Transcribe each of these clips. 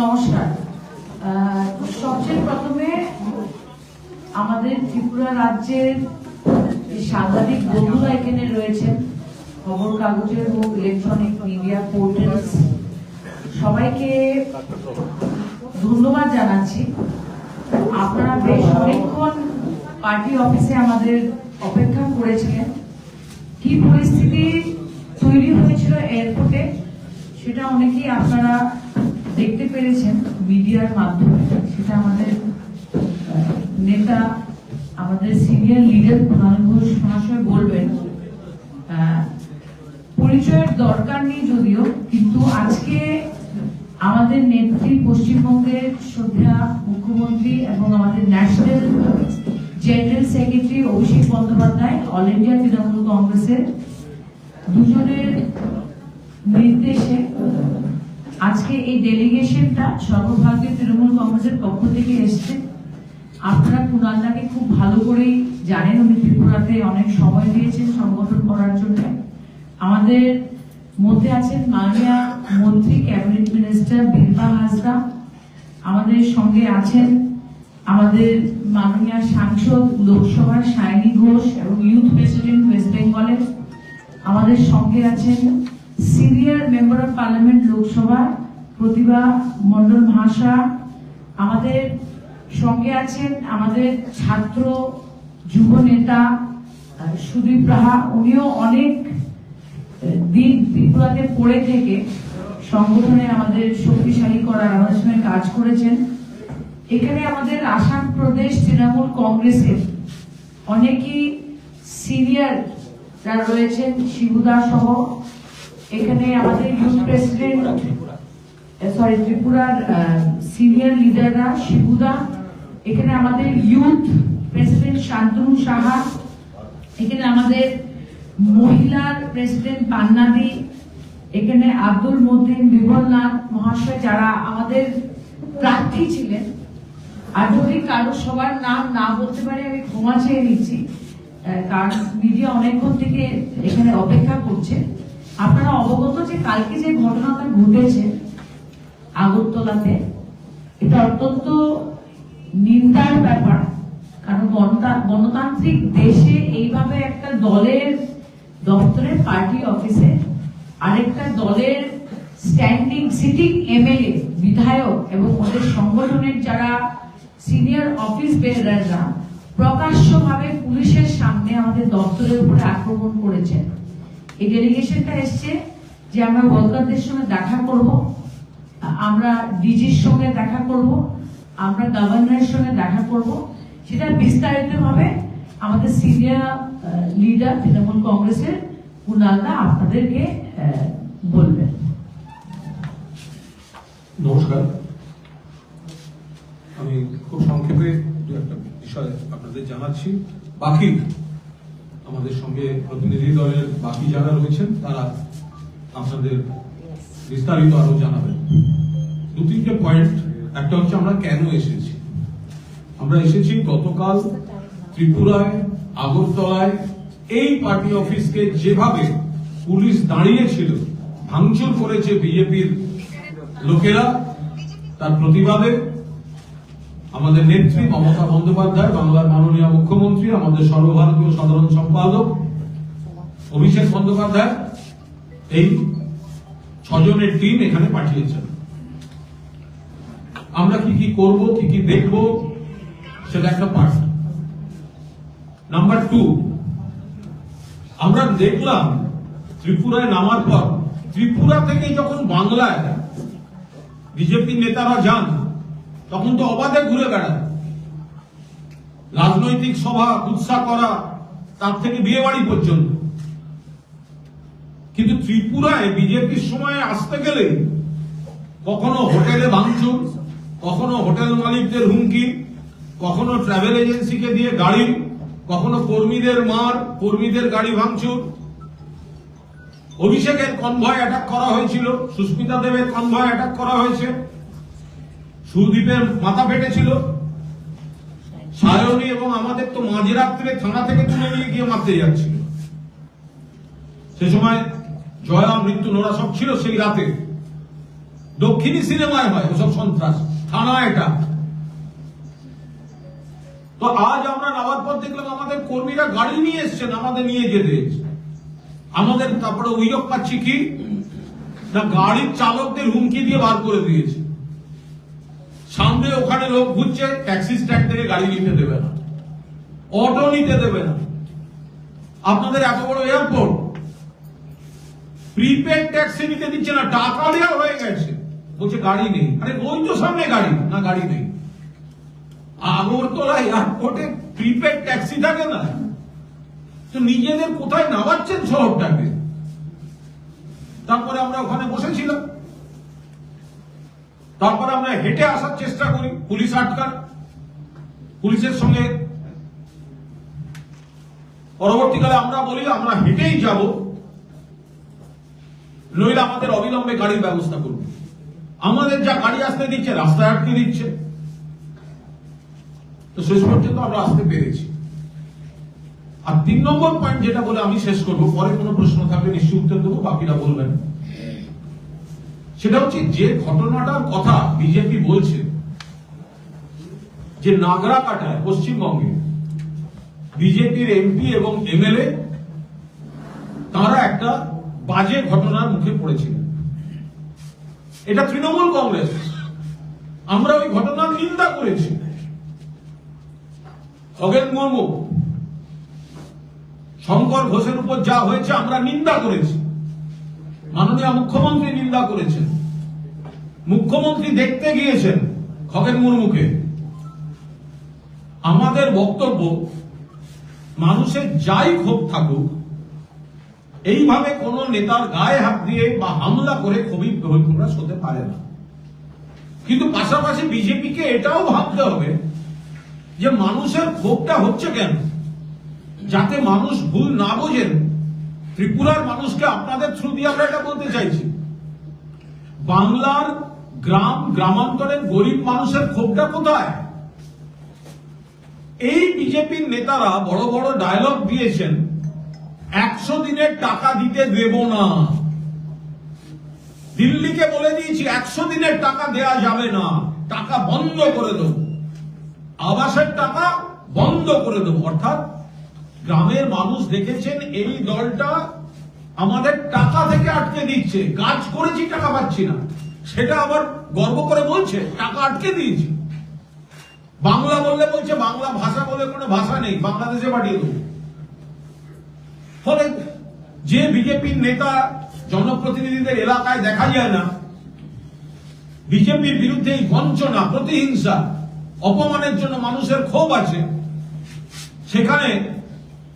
নমস্কার। সবচেয়ে প্রথমে আমাদের ত্রিপুরা রাজ্যের সাংবাদিক বন্ধুরা এখানে রয়েছেন। খবর কাগজের হোক ইলেকট্রনিক মিডিয়া পোর্টালস সবাইকে ধন্যবাদ জানাচ্ছি। আপনারা বেশ অনেকক্ষণ পার্টি অফিসে আমাদের অপেক্ষা করেছিলেন। কি পরিস্থিতি তৈরি হয়েছিল এয়ারপোর্টে সেটা অনেকেই আপনারা দেখতে পেরেছেন মিডিয়ার মাধ্যমে। সেটা আমাদের নেতা, আমাদের সিনিয়র লিডার কুণাল ঘোষ মহাশয় বলবেন পরিচয়ের দরকার নেই যদিও, কিন্তু আজকে আমাদের নেত্রী পশ্চিমবঙ্গের শ্রদ্ধা মুখ্যমন্ত্রী এবং আমাদের national general secretary Abhishek Bandyopadhyay all India Trinamool কংগ্রেসের দুজনের নির্দেশে আজকে এই ডেলিগেশনটা সর্বভারতীয় তৃণমূল কংগ্রেসের পক্ষ থেকে এসছে। আপনারা কুণালদাকে খুব ভালো করেই জানেন, উনি ত্রিপুরাতে অনেক সময় দিয়েছেন সংগঠন করার জন্য। আমাদের মধ্যে আছেন মাননীয় মন্ত্রী, ক্যাবিনেট মিনিস্টার বিরবা হাসদা আমাদের সঙ্গে আছেন আমাদের মাননীয় সাংসদ, লোকসভার সায়নী ঘোষ এবং ইউথ প্রেসিডেন্ট ওয়েস্ট বেঙ্গলের। আমাদের সঙ্গে আছেন senior member of parliament Lok Sabha, Pratibha Mondal ভাষা আমাদের সঙ্গে আছেন আমাদের ছাত্র যুব নেতা সুদীপ রাহা। উনিও অনেক দিন ত্রিপুরাতে পড়ে থেকে সংগঠনে আমাদের শক্তিশালী করার আমাদের সঙ্গে কাজ করেছেন। এখানে আমাদের আসাম প্রদেশ তৃণমূল কংগ্রেসের অনেকই সিনিয়র যারা রয়েছেন, শিবুদা সহ এখানে আমাদের ইউথ প্রেসিডেন্ট সরি ত্রিপুরার সিনিয়র লিডাররা শিবুদা, এখানে আমাদের ইউথ প্রেসিডেন্ট শান্তনু সাহা, এখানে আমাদের মহিলার প্রেসিডেন্ট পান্নাদি, এখানে আব্দুল মতিন বিমলনাথ মহাশয়, যারা আমাদের প্রার্থী ছিলেন। আর যদি কারও সবার নাম না বলতে পারি, আমি ক্ষমা চেয়ে নিচ্ছি। কারণ মিডিয়া অনেকক্ষণ থেকে এখানে অপেক্ষা করছে। আপনারা অবগত যে কালকে যে ঘটনাটা ঘটেছে আগরতলাতে, এটা অত্যন্ত নিন্দার ব্যাপার, কারণ গণতান্ত্রিক দেশে এইভাবে একটা দলের দপ্তরের পার্টি অফিসে আরেকটা দলের স্ট্যান্ডিং সিটিং এমএলএ, বিধায়ক এবং ওদের সংগঠনের যারা সিনিয়র অফিস বেয়ারাররা প্রকাশ্যভাবে পুলিশের সামনে আমাদের দপ্তরের উপরে আক্রমণ করেছেন। এই ডেলিগেশনটা এসছে যে আমরা ওয়ার্কারদের সঙ্গে দেখা করব, আমরা ডিজির সঙ্গে দেখা করব, আমরা গভর্নরের সঙ্গে দেখা করব। সেটা বিস্তারিত ভাবে আমাদের সিনিয়র লিডার তৃণমূল কংগ্রেসের কুণালদা আপনাদেরকে বলবেন। নমস্কার। আমি খুব সংক্ষেপে দু একটা বিষয় আপনাদের জানাচ্ছি। বাকি আমাদের সঙ্গে প্রতিনিধি দলের বাকি যারা রয়েছেন, তারা আপনাদের বিস্তারিত আরও জানাবেন। দু তিনটে পয়েন্ট একটা হচ্ছে আমরা কেন এসেছি? আমরা এসেছি গতকাল ত্রিপুরায়, আগরতলায়, এই পার্টি অফিসকে যেভাবে পুলিশ দাঁড়িয়েছিল, ভাঙচুর করেছে বিজেপির লোকেরা, তার প্রতিবাদে আমাদের নেত্রী মমতা বন্দ্যোপাধ্যায়, বাংলার মাননীয় মুখ্যমন্ত্রী, আমাদের সর্বভারতীয় সাধারণ সম্পাদক অভিষেক বন্দ্যোপাধ্যায় এই ছজনের টিম এখানে পাঠিয়েছেন। আমরা কি কি করব, কি কি দেখব, সেটা একটা পার্ট নাম্বার টু আমরা দেখলাম ত্রিপুরায় নামার পর, ত্রিপুরা থেকে যখন বাংলায় বিজেপি নেতারা যান তখন তো অবাধে ঘুরে বেড়ায়। রাজনৈতিক সভা উৎসাহ করা, তার থেকে বিয়ে বাড়ি পর্যন্ত। কিন্তু ত্রিপুরায় বিজেপির সময় আসতে গেলে কখনো হোটেলে ভাঙচুর, কখনো হোটেল মালিকদের হুমকি, কখনো ট্রাভেল এজেন্সিকে দিয়ে গাড়ি, কখনো কর্মীদের মার, কর্মীদের গাড়ি ভাঙচুর। অভিষেকের কনভয় অ্যাটাক করা হয়েছিল, সুস্মিতা দেবের কনভয় অ্যাটাক করা হয়েছে। সুদীপের মাথা ফেটেছিল সায়নী এবং আমাদের তো মাঝরাত্রে থানা থেকে তুলে নিয়ে গিয়ে মারতে যাচ্ছিল। সে সময় জয়া মৃত্যু নোরা সব ছিল সেই রাতে। দক্ষিণী সিনেমায় হয় ওসব সন্ত্রাস থানা এটা। তো আজ আমরা নামার পর দেখলাম আমাদের কর্মীরা গাড়ি নিয়ে এসছেন আমাদের নিয়ে যেতে। আমাদের তারপরে অভিযোগ পাচ্ছি কি? না গাড়ির চালকদের হুমকি দিয়ে বার করে দিয়েছে। সামনে ওখানে লোক ঘুরছে ট্যাক্সি স্ট্যান্ড থেকে গাড়ি নিতে দেবে না। অটো নিতে দেবে না। আপনাদের এত বড় এয়ারপোর্ট প্রিপেড ট্যাক্সি নিতে দিচ্ছে না, টাকা দেওয়া হয়ে গেছে। বলছে, গাড়ি নেই। আরে, ওই তো সামনে গাড়ি। না, গাড়ি নেই। আগরতলা এয়ারপোর্টে প্রিপেড ট্যাক্সি থাকে না। তো নিজেদের কোথায় নামাচ্ছেন শহরটাকে? তারপরে আমরা ওখানে বসেছিলাম। তারপরে আমরা হেঁটে আসার চেষ্টা করি পুলিশ আটকার পুলিশের সঙ্গে পরবর্তীকালে আমরা বলি, আমরা হেঁটেই যাব। নইলে আমাদের অবিলম্বে গাড়ির ব্যবস্থা করুন আমাদের যা গাড়ি আসতে দিচ্ছে, রাস্তায় আটকে দিচ্ছে। তো শেষ পর্যন্ত আমরা আসতে পেরেছি। আর তিন নম্বর পয়েন্ট যেটা বলে আমি শেষ করব, পরে কোনো প্রশ্ন থাকলে নিশ্চয়ই উত্তর দেবো, বাকিরা বলবেন। সেটা হচ্ছে যে ঘটনাটার কথা বিজেপি বলছে, যে নাগরা কাটায় পশ্চিমবঙ্গে বিজেপির এমপি এবং এমএলএ তারা একটা বাজে ঘটনার মুখে পড়েছিলেন এটা তৃণমূল কংগ্রেস। আমরা ওই ঘটনার নিন্দা করেছি। খগেন মুর্মু, শঙ্কর ঘোষের উপর যা হয়েছে আমরা নিন্দা করেছি। মাননীয় মুখ্যমন্ত্রী নিন্দা করেছেন। মুখ্যমন্ত্রী দেখতে গিয়েছেন খগেন মুর্মুকে। আমাদের বক্তব্য, মানুষের যাই ক্ষোভ থাকুক, এইভাবে কোন নেতার গায়ে হাত দিয়ে বা হামলা করে খুবই প্রকাশ হতে পারে না। কিন্তু পাশাপাশি বিজেপিকে এটাও ভাবতে হবে যে মানুষের ক্ষোভটা হচ্ছে কেন? যাতে মানুষ ভুল না বোঝেন ত্রিপুরার মানুষকে আপনাদের থ্রু দিয়ে আমরা এটা বলতে চাইছি। বাংলার গ্রাম, গ্রামান্তরের গরিব মানুষের ক্ষোভটা কোথায়? এই বিজেপির নেতারা বড় বড় ডায়লগ দিয়েছেন, একশো দিনের টাকা দিতে দেব না। দিল্লিকে বলে দিয়েছি, একশো দিনের টাকা দেয়া যাবে না, টাকা বন্ধ করে দেব। আবাসের টাকা বন্ধ করে দেব, অর্থাৎ গ্রামের মানুষ দেখেছেন এই দলটা আমাদের টাকা থেকে আটকে দিচ্ছে। কাজ করেছি, টাকা পাচ্ছি না। সেটা আবার গর্ব করে বলছে, টাকা আটকে দিয়েছি। বাংলা বললে বলছে, বাংলা ভাষা বলে কোনো ভাষা নেই, বাংলাদেশে পাঠিয়ে দেবো। ফলে যে বিজেপির নেতা জনপ্রতিনিধিদের এলাকায় দেখা যায় না, বিজেপির বিরুদ্ধে এই বঞ্চনা, প্রতিহিংসা, অপমানের জন্য মানুষের ক্ষোভ আছে। সেখানে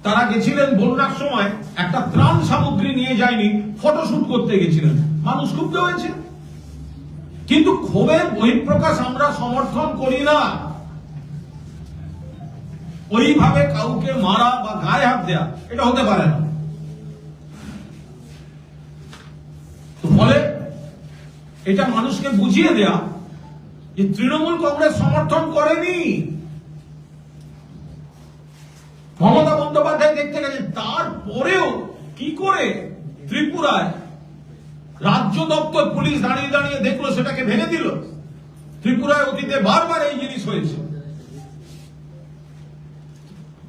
তারা গেছিলেন বন্যার সময়, একটা ত্রাণ সামগ্রী নিয়ে যায়নি, ফটোশুট করতে গেছিলেন। মানুষ ক্ষুব্ধ হয়েছে। কিন্তু ক্ষোভের বহিঃপ্রকাশ আমরা সমর্থন করি না। ওইভাবে কাউকে মারা বা গায়ে হাত দেয়া, এটা হতে পারে না। ফলে এটা মানুষকে বুঝিয়ে দেয়া যে তৃণমূল কংগ্রেস সমর্থন করেনি। মমতা বন্দ্যোপাধ্যায় দেখতে গেছে তারপরেও কি করে ত্রিপুরায় রাজ্য দপ্তর পুলিশ দাঁড়িয়ে দাঁড়িয়ে দেখল, সেটাকে ভেঙে দিল? ত্রিপুরায় অতীতে বারবার এই জিনিস হয়েছে।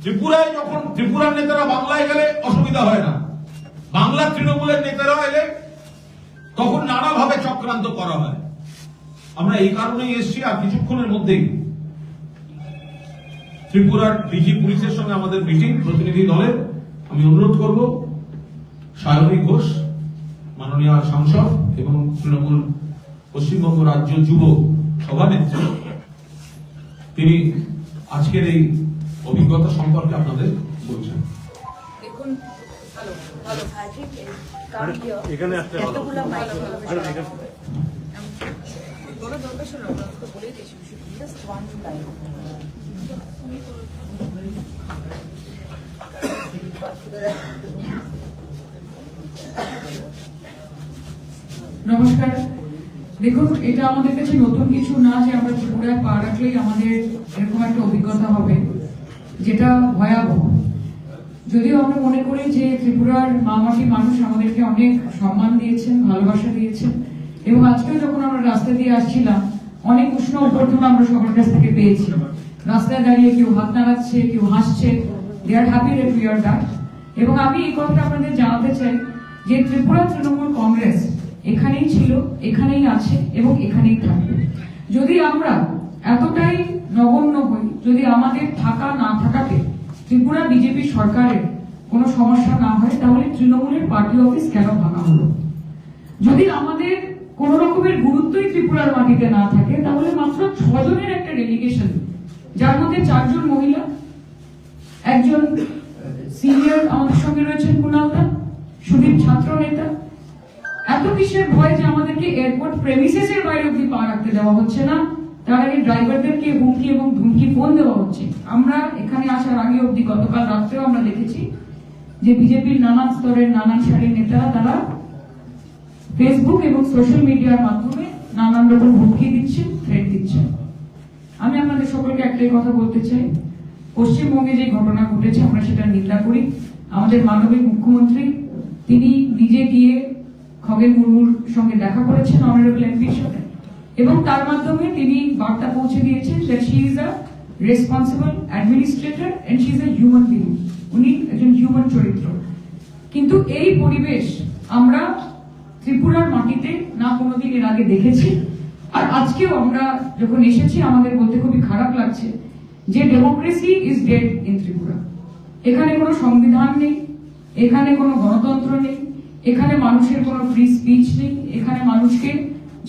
ত্রিপুরায় যখন ত্রিপুরার নেতারা বাংলায় গেলে অসুবিধা হয় না। বাংলা তৃণমূলের নেতারা এলে তখন নানাভাবে চক্রান্ত করা হয়। আমরা এই কারণেই এসেছি আর কিছুক্ষণের মধ্যেই ত্রিপুরার ডিজি পুলিশের সঙ্গে আমাদের মিটিং প্রতিনিধি দলের। আমি অনুরোধ করব সায়নী ঘোষ মাননীয় সাংসদ এবং তৃণমূল পশ্চিমবঙ্গ রাজ্য যুব সভানেত্রী তিনি আজকের এই অভিজ্ঞতা সম্পর্কে আপনাদের বলছেন। এখানে আসতে। নমস্কার। দেখুন, এটা আমাদের কাছে নতুন কিছু না যে আমরা ত্রিপুরায় পা রাখলেই আমাদের এরকম একটা অভিজ্ঞতা হবে, যেটা ভয়াবহ। যদিও আমরা মনে করি যে ত্রিপুরার মামাটি মানুষ আমাদেরকে অনেক সম্মান দিয়েছেন, ভালোবাসা দিয়েছেন, এবং আজকেও যখন আমরা রাস্তা দিয়ে আসছিলাম, অনেক উষ্ণ অভ্যর্থনা আমরা সবার কাছ থেকে পেয়েছি। রাস্তায় দাঁড়িয়ে কেউ হাত নাড়াচ্ছে, কেউ হাসছে। They are happy that we are back এবং আমি এই কথাটা আপনাদের জানাতে চাই যে ত্রিপুরা তৃণমূল কংগ্রেস এখানেই ছিল, এখানেই আছে এবং এখানেই থাকবে। যদি আমরা এতটাই নগণ্য হই, যদি আমাদের থাকা না থাকাতে ত্রিপুরা বিজেপি সরকারের কোনো সমস্যা না হয়, তাহলে তৃণমূলের পার্টি অফিস কেন ভাঙা হলো? যদি আমাদের কোন রকমের গুরুত্বই ত্রিপুরার মাটিতে না থাকে, তাহলে মাত্র ছজনের একটা ডেলিগেশন যার মধ্যে চারজন মহিলা, একজন সিনিয়র আমাদের সঙ্গে রয়েছেন কুণালদা সুদীপ ছাত্র নেতা। এত কিসের ভয় যে আমাদেরকে এয়ারপোর্ট প্রেমিসেস এর বাইরে অব্দি পা রাখতে দেওয়া হচ্ছে না? তার আগে ড্রাইভারদেরকে হুমকি এবং ধুমকি ফোন দেওয়া হচ্ছে। আমরা এখানে আসার আগে অব্দি গতকাল রাত্রেও আমরা দেখেছি যে বিজেপির নানান স্তরের নানান সারির নেতারা তারা ফেসবুক এবং সোশ্যাল মিডিয়ার মাধ্যমে নানান রকম হুমকি দিচ্ছেন থ্রেট দিচ্ছেন। আমি আপনাদের সকলকে একটাই কথা বলতে চাই। পশ্চিমবঙ্গে যে ঘটনা ঘটেছে, আমরা সেটা নিন্দা করি। আমাদের মানবিক মুখ্যমন্ত্রী, তিনি নিজে গিয়ে খগেন মুর্মুর সঙ্গে দেখা করেছেন অনারেবল এমপির সাথে। এবং তার মাধ্যমে তিনি বার্তা পৌঁছে দিয়েছেন that she is a responsible administrator and she is a human being উনি একজন হিউম্যান চরিত্র। কিন্তু এই পরিবেশ আমরা ত্রিপুরার মাটিতে না কোনোদিন এর আগে দেখেছি। আর আজকেও আমরা যখন এসেছি, আমাদের বলতে খুবই খারাপ লাগছে যে democracy is dead in Tripura. এখানে কোনো সংবিধান নেই, এখানে কোনো গণতন্ত্র নেই, এখানে মানুষের কোনো ফ্রি স্পিচ নেই, এখানে মানুষকে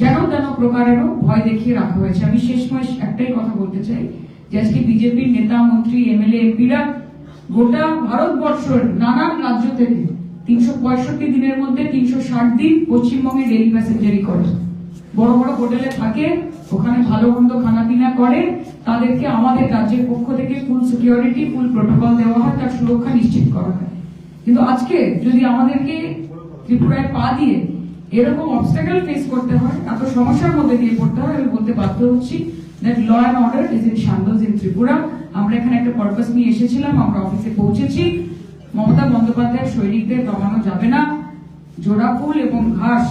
যেন তেন প্রকারেরও ভয় দেখিয়ে রাখা হয়েছে। আমি শেষ মাস একটাই কথা বলতে চাই, যে আজকে বিজেপির নেতা, মন্ত্রী, এমএলএ, এমপিরা গোটা ভারতবর্ষের নানান রাজ্য থেকে তিনশো পঁয়ষট্টি দিনের মধ্যে তিনশো ষাট দিন পশ্চিমবঙ্গে ডেলি প্যাসেঞ্জারি করে। বড় বড় হোটেলে থাকে, ওখানে ভালো মন্দ খানা পিনা করে, তাদেরকে আমাদের রাজ্যের পক্ষ থেকে ফুল সিকিউরিটি ফুল প্রোটোকল দেওয়া হয়, তার সুরক্ষা নিশ্চিত করা হয়। কিন্তু আজকে যদি আমাদেরকে ত্রিপুরায় পা দিয়ে এরকম অবস্টাকেল ফেস করতে হয়, এত সমস্যার মধ্যে দিয়ে পড়তে হয়, আমি বলতে বাধ্য হচ্ছি that law and order is in shambles in Tripura. আমরা এখানে একটা পারপাস নিয়ে এসেছিলাম, আমরা অফিসে পৌঁছেছি। মমতা বন্দ্যোপাধ্যায়ের সৈনিকদের দমানো যাবে না। জোড়া ফুল এবং ঘাস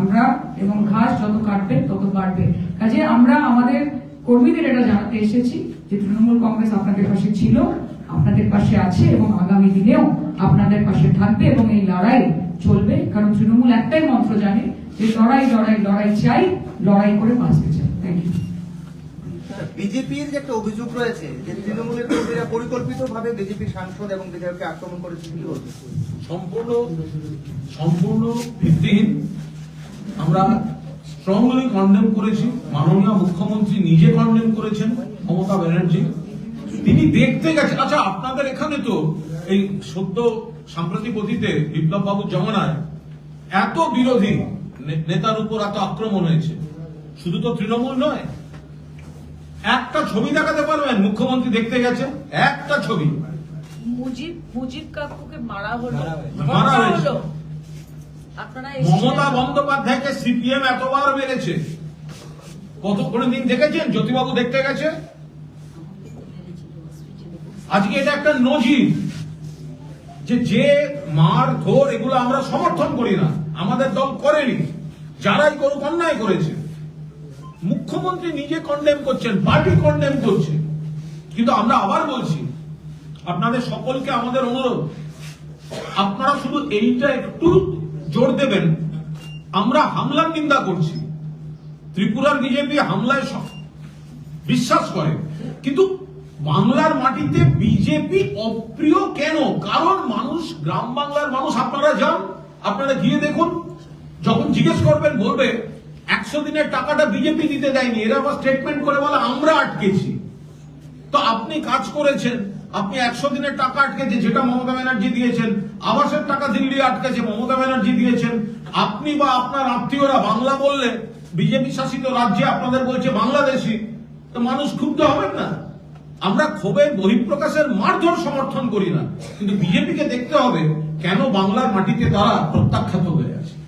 আমরা এবং ঘাস যত কাটবে, তত বাড়বে। কাজে আমরা আমাদের কর্মীদের এটা জানাতে এসেছি যে তৃণমূল কংগ্রেস আপনাদের পাশে ছিল, আপনাদের পাশে আছে এবং আগামী দিনেও আপনাদের পাশে থাকবে এবং এই লড়াই চলবে। কারণ তৃণমূল একটাই মন্ত্র জানে যে লড়াই লড়াই লড়াই চাই, লড়াই করে বাঁচতে চাই। থ্যাংক ইউ বিজেপির যে একটা অভিযোগ রয়েছে যে তৃণমূলের কর্মীরা পরিকল্পিতভাবে বিজেপির সাংসদ এবং বিধায়ককে আক্রমণ করেছে কি সম্পূর্ণ সম্পূর্ণ ভিত্তিহীন। আমরা স্ট্রংলি কন্ডেম করেছি। মাননীয় মুখ্যমন্ত্রী নিজে কন্ডেম করেছেন, মমতা ব্যানার্জি। তিনি দেখতে গেছেন আচ্ছা আপনাদের এখানে তো এই সদ্য সাম্প্রতিক অতীতে বিপ্লব বাবুর জমানায় এত বিরোধী নেতার উপর এত আক্রমণ হয়েছে। শুধু তো তৃণমূল নয় একটা ছবি দেখাতে পারবেন? মুখ্যমন্ত্রী দেখতে গেছে। একটা ছবি। মুজিব মুজিব কাকুকে মারা হলো। মারা হলো। মমতা বন্দ্যোপাধ্যায়কে সিপিএম এতবার মেরেছে। কত কোনো দিন দেখেছেন? জ্যোতিবাবু দেখতে গেছে? আজকে এটা একটা নজির যে যে মার ধর এগুলো আমরা সমর্থন করি না। আমাদের দল করেনি। যারাই করুক অন্যায় করেছে। মুখ্যমন্ত্রী নিজে কন্ডেম করছেন, পার্টি কন্ডেম করছে। কিন্তু আমরা আবার বলছি, আপনাদের সকলকে আমাদের অনুরোধ, আপনারা শুধু এইটা একটু জোর দেবেন। আমরা হামলার নিন্দা করছি। ত্রিপুরার বিজেপি হামলায় বিশ্বাস করে। কিন্তু বাংলার মাটিতে বিজেপি অপ্রিয় কেন? কারণ মানুষ, গ্রাম বাংলার মানুষ, আপনারা যান, আপনারা গিয়ে দেখুন, যখন জিজ্ঞেস করবেন, বলবে একশো দিনের টাকাটা বিজেপি দিতে দেয়নি। এরা আবার স্টেটমেন্ট করে বলে, আমরা আটকেছি। তো আপনি কাজ করেছেন। আপনি একশো দিনের টাকা আটকেছে যেটা মমতা ব্যানার্জি দিয়েছেন। আবাসের টাকা দিল্লি আটকেছে, মমতা ব্যানার্জি দিয়েছেন। আপনি বা আপনার আত্মীয়রা বাংলা বললে বিজেপি শাসিত রাজ্যে আপনাদের বলছে বাংলাদেশি। তো মানুষ ক্ষুব্ধ হবেন না। আমরা ক্ষোভের বহিঃপ্রকাশের মারধর সমর্থন করি না। কিন্তু বিজেপিকে দেখতে হবে কেন বাংলার মাটিতে তারা প্রত্যাখ্যাত হয়ে আছে।